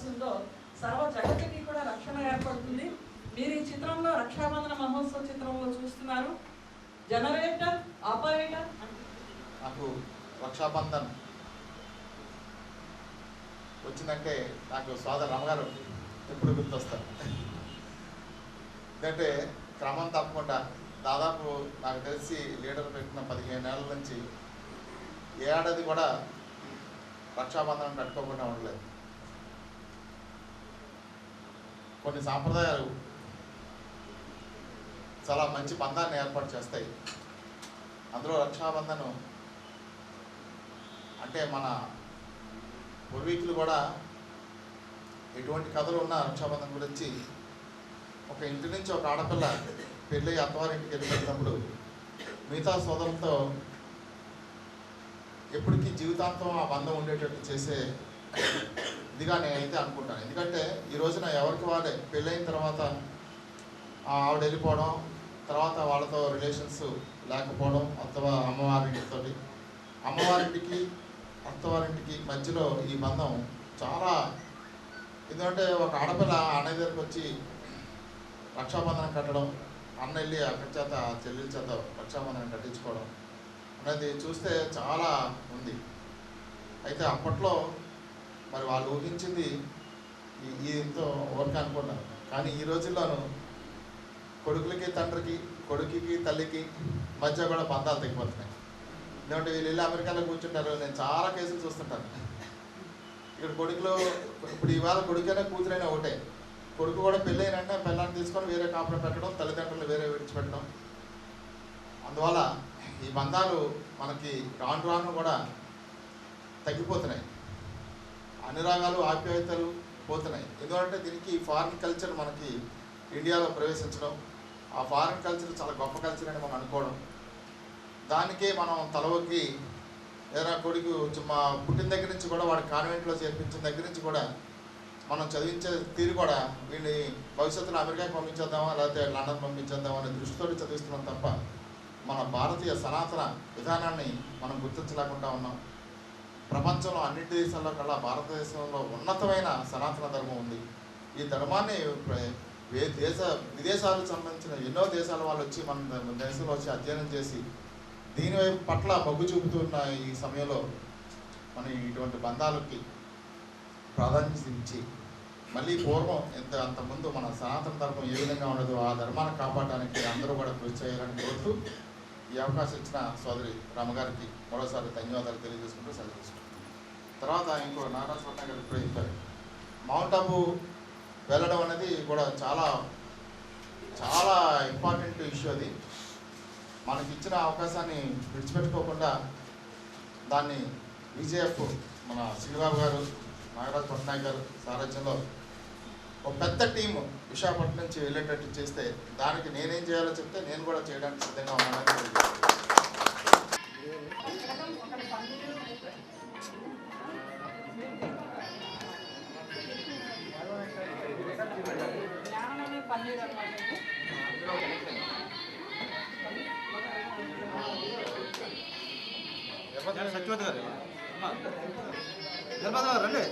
వస్తుందో సర్వ జగతికి కూడా రక్షణ ఏర్పడుతుంది. మీరు ఈ చిత్రంలో రక్షాబంధన మహోత్సవ చిత్రంలో చూస్తున్నారు. జనరేటర్ ఆపరేటర్ నాకు రక్షాబంధన్ వచ్చిందంటే నాకు స్వాద రామగారు ఎప్పుడు గుర్తొస్తారు. ఎందుకంటే క్రమం తప్పకుండా దాదాపు నాకు తెలిసి లీడర్ పెట్టిన పదిహేను నెలల నుంచి ఏడాది కూడా రక్షాబంధనం కట్టుకోకుండా ఉండలేదు. కొన్ని సాంప్రదాయాలు చాలా మంచి బంధాన్ని ఏర్పాటు చేస్తాయి. అందులో రక్షాబంధనం అంటే మన పూర్వీకులు కూడా ఎటువంటి కథలు ఉన్నా రక్షాబంధం గురించి ఒక ఇంటి నుంచి ఒక ఆడపిల్ల పెళ్ళి అత్తవారింటికి వెళ్ళిపోయినప్పుడు మిగతా సోదరులతో ఎప్పటికీ జీవితాంతం ఆ బంధం ఉండేటట్టు చేసే ఇదిగా నేనైతే అనుకుంటాను. ఎందుకంటే ఈ రోజున ఎవరికి వాళ్ళే పెళ్ళైన తర్వాత ఆ ఆవిడ వెళ్ళిపోవడం తర్వాత వాళ్ళతో రిలేషన్స్ లేకపోవడం అత్తవా అమ్మవారింటితో అమ్మవారింటికి అత్తవారింటికి మధ్యలో ఈ బంధం చాలా ఎందుకంటే ఒక ఆడపిల్ల అన్నయ్య దగ్గరికి వచ్చి రక్షాబంధనం కట్టడం అన్న వెళ్ళి అక్కడి చేత చెల్లెల చేత రక్షాబంధనం కట్టించుకోవడం అనేది చూస్తే చాలా ఉంది. అయితే అప్పట్లో మరి వాళ్ళు ఊహించింది ఎంతో ఓర్క అనుకున్నారు కానీ ఈ రోజుల్లోనూ కొడుకులకి తండ్రికి కొడుకుకి తల్లికి మధ్య కూడా బంధాలు తగ్గిపోతున్నాయి ఎందుకంటే వీళ్ళు వెళ్ళి అమెరికాలో కూర్చుంటారు. నేను చాలా కేసులు చూస్తుంటాను. ఇక్కడ కొడుకులో ఇప్పుడు ఇవాళ కొడుకైనా కూతురైనా ఒకటే. కొడుకు కూడా పెళ్ళైన పిల్లల్ని తీసుకొని వేరే కాపురం పెట్టడం తల్లిదండ్రులు వేరే విడిచిపెట్టడం. అందువల్ల ఈ బంధాలు మనకి రాను రాను కూడా తగ్గిపోతున్నాయి. అన్ని రాగాలు ఆప్యాయతలు పోతున్నాయి. ఎందుకంటే దీనికి ఫారిన్ కల్చర్ మనకి ఇండియాలో ప్రవేశించడం ఆ ఫారిన్ కల్చర్ చాలా గొప్ప కల్చర్ అని మనం అనుకోవడం. దానికే మనం తలవకి ఏదైనా కొడుకు మా పుట్టిన దగ్గర నుంచి కూడా వాడి కాన్వెంట్లో చేర్పించిన దగ్గర నుంచి కూడా మనం చదివించే తీరు కూడా వీడిని భవిష్యత్తులో అమెరికాకి పంపించేద్దామా లేకపోతే లండన్ పంపించేద్దామా అనే దృష్టితో చదివిస్తున్నాం తప్ప మన భారతీయ సనాతన విధానాన్ని మనం గుర్తించలేకుండా ఉన్నాం. ప్రపంచంలో అన్నింటి దేశాల్లో కల్లా భారతదేశంలో ఉన్నతమైన సనాతన ధర్మం ఉంది. ఈ ధర్మాన్ని దేశ విదేశాలకు సంబంధించిన ఎన్నో దేశాల వాళ్ళు వచ్చి మన దేశంలో వచ్చి అధ్యయనం చేసి దీని వైపు పట్ల మొగ్గు చూపుతున్న ఈ సమయంలో మన ఇటువంటి బంధాలకి ప్రాధాన్యత ఇచ్చి మళ్ళీ పూర్వం ఎంత అంతకుముందు మన సనాతన ధర్మం ఏ విధంగా ఉండదో ఆ ధర్మాన్ని కాపాడడానికి అందరూ కూడా కృషి చేయాలని కోరుతూ ఈ అవకాశం ఇచ్చిన సోదరి రామగారికి మరోసారి ధన్యవాదాలు తెలియజేసుకుంటూ సెలవు తర్వాత ఇంకో నారా స్వర్ణ గారు ఇప్పుడే చెప్పారు. మౌంట్ అబు వెళ్ళడం అనేది కూడా చాలా చాలా ఇంపార్టెంట్ ఇష్యూ అది. మనకి ఇచ్చిన అవకాశాన్ని విడిచిపెట్టుకోకుండా దాన్ని విజయఫ్ మన శ్రీబాబు గారు నాగరాజ్ పట్నాయక్ గారు సారథ్యంలో ఒక పెద్ద టీం విశాఖపట్నం నుంచి వెళ్ళేటట్టు చేస్తే దానికి నేనేం చేయాలో చెప్తే నేను కూడా చేయడానికి సిద్ధంగా ఉన్నానని. సత్యవతి గారు రండి